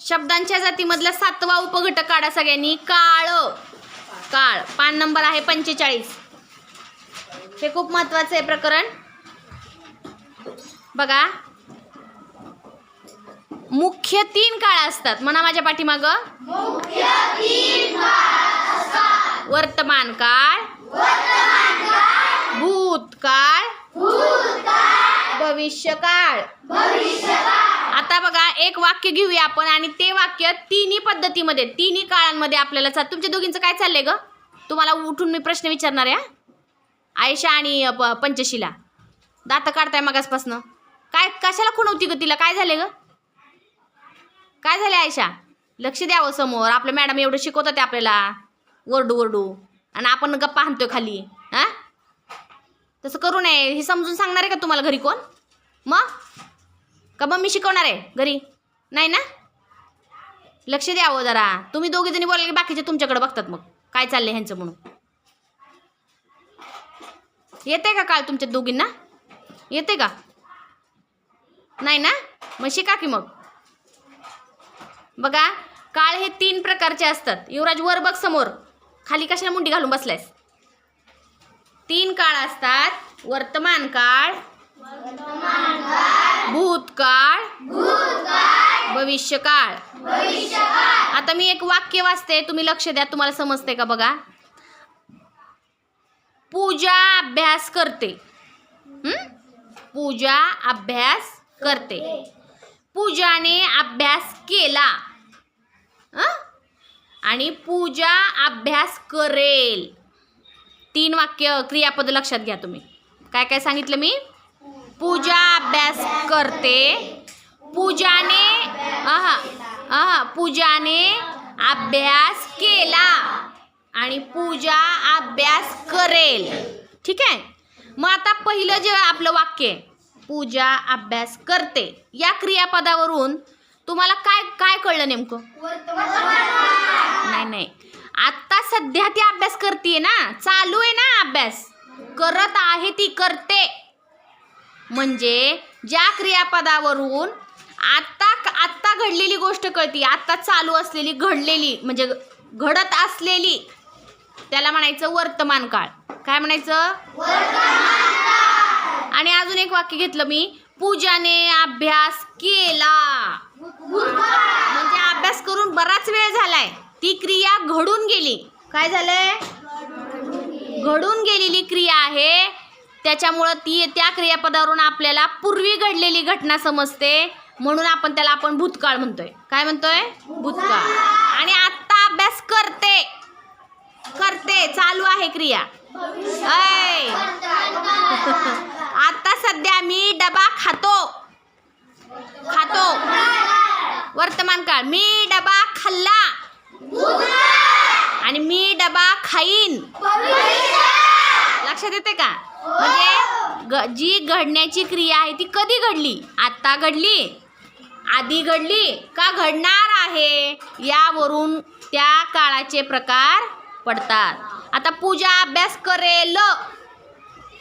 शब्दांच्या जातीमधला सातवा उपघटक काढा सगळ्यांनी. काळ. काळ. पान नंबर आहे पंचेचाळीस. हे खूप महत्वाचं आहे प्रकरण. बघा. मुख्य तीन काळ असतात. म्हणा माझ्या पाठीमाग. वर्तमान काळ भूतकाळ. भविष्य काळ आता बघा एक वाक्य घेऊया आपण आणि ते वाक्य तिन्ही पद्धतीमध्ये तिन्ही काळांमध्ये आपल्याला तुमच्या दोघींचं काय चाललंय ग? तुम्हाला उठून मी प्रश्न विचारणार आहे हा? आयशा आणि पंचशीला. दात काढताय मगासपासनं. काय कशाला खुणवती ग तिला? काय झाले ग? काय झाले आयशा? लक्ष द्यावं समोर. आपल्या मॅडम एवढं शिकवतात ते आपल्याला. वरडू वरडू आणि आपण गप्पा हाणतोय खाली हा? तसं करू नये. हे समजून सांगणार आहे का तुम्हाला घरी कोण? मग? का मम्मी शिकवणार आहे घरी? नाही ना? लक्ष द्यावं जरा. तुम्ही दोघे जणी बोलायला की बाकीचे तुमच्याकडे बघतात मग. काय चाललंय ह्यांचं म्हणून. येते का काळ तुमच्या दोघींना? येते का? नाही ना? मग शिका की मग. बघा काळ हे तीन प्रकारचे असतात. युवराज वर बघ समोर. खाली कशाला मुंडी घालून बसलायस? तीन काळ असतात. वर्तमान काळ भूतकाळ. भविष्यकाळ. आता मी एक वाक्य वाचते. तुम्ही लक्ष द्या तुम्हाला समजते का बघा? पूजा अभ्यास करते? पूजा अभ्यास करते. पूजाने अभ्यास केला. हं? आणि पूजा अभ्यास करेल. तीन वाक्य क्रियापद लक्षात घ्या तुम्ही. काय काय सांगितलं मी? पूजा अभ्यास करते. पूजाने आहा आहा पूजाने अभ्यास केला आणि पूजा अभ्यास करेल. ठीक आहे? मग आता पहिलं जे आपलं वाक्य आहे पूजा अभ्यास करते. या क्रियापदावरून तुम्हाला काय काय कळलं नेमकं? नाही नाही. आत्ता सध्या ती अभ्यास करते ना? चालू आहे ना अभ्यास. करत आहे ती करते. म्हणजे ज्या क्रियापदावरून आत्ता आत्ता घडलेली गोष्ट कळती आत्ता चालू असलेली घडलेली म्हणजे घडत असलेली त्याला म्हणायचं वर्तमान काळ. काय म्हणायचं? आणि अजून एक वाक्य घेतलं मी पूजाने अभ्यास केला. म्हणजे अभ्यास करून बराच वेळ झालाय. ती क्रिया घडून गेली. काय झालंय? घडून गेलेली क्रिया आहे त्याच्यामुळं ती त्या क्रियापदावरून आपल्याला पूर्वी घडलेली घटना समजते. म्हणून आपण त्याला आपण भूतकाळ म्हणतोय. काय म्हणतोय? भूतकाळ. आणि आत्ता अभ्यास करते. करते. चालू आहे क्रिया. ऐ. आता सध्या मी डबा खातो. खातो. वर्तमान काळ. मी डबा खाल्ला. आणि मी डबा खाईन. लक्षात येते का? म्हणजे ग जी घडण्याची क्रिया आहे ती कधी घडली? आत्ता घडली? आधी घडली? का घडणार आहे? यावरून त्या काळाचे प्रकार पडतात. आता पूजा अभ्यास करेल.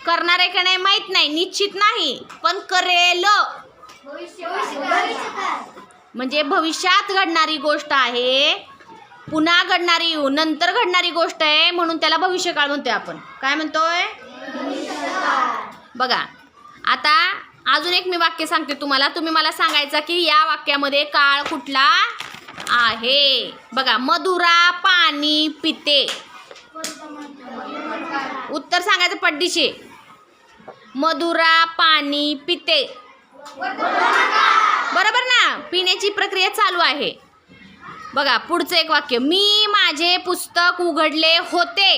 करणार आहे का नाही माहीत नाही निश्चित नाही पण करेल. म्हणजे भविष्यात घडणारी गोष्ट आहे पुन्हा घडणारी नंतर घडणारी गोष्ट आहे म्हणून त्याला भविष्यकाळ म्हणतोय आपण. काय म्हणतोय? बघा आता अजून एक मी वाक्य सांगते तुम्हाला. तुम्ही मला सांगायचं की या वाक्यामध्ये काळ कुठला आहे? बघा मधुरा पाणी पिते. उत्तर सांगायचं पड्डीशी मधुरा पाणी पिते. बरोबर ना? पिण्याची प्रक्रिया चालू आहे. बघा पुढचं एक वाक्य. मी माझे पुस्तक उघडले होते.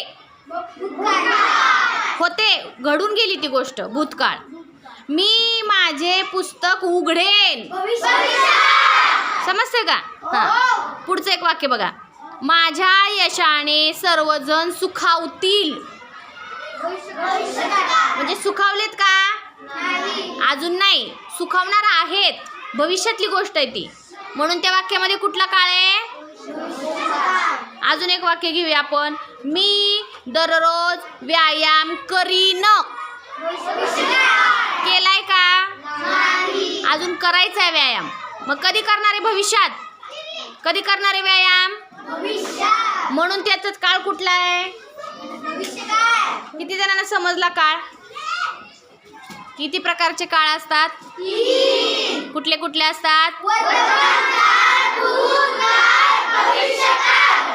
होते घडून गेली ती गोष्ट भूतकाळ. मी माझे पुस्तक उघडेन. समजते का? हां. पुढचं एक वाक्य बघा. माझ्या यशाने सर्वजण सुखावतील. म्हणजे सुखावलेत का? अजून नाही. सुखावणार आहेत. भविष्यातली गोष्ट आहे ती. म्हणून त्या वाक्यामध्ये कुठला काळ आहे? अजून एक वाक्य घेऊया आपण. मी दररोज व्यायाम करीन. केलाय का? अजून करायचा आहे व्यायाम. मग कधी करणार आहे भविष्यात? कधी करणार आहे व्यायाम? म्हणून त्याचाच काळ कुठला आहे? किती जणांना समजला काळ? किती प्रकारचे काळ असतात? कुठले कुठले असतात?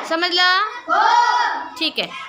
समजलं? ठीक आहे.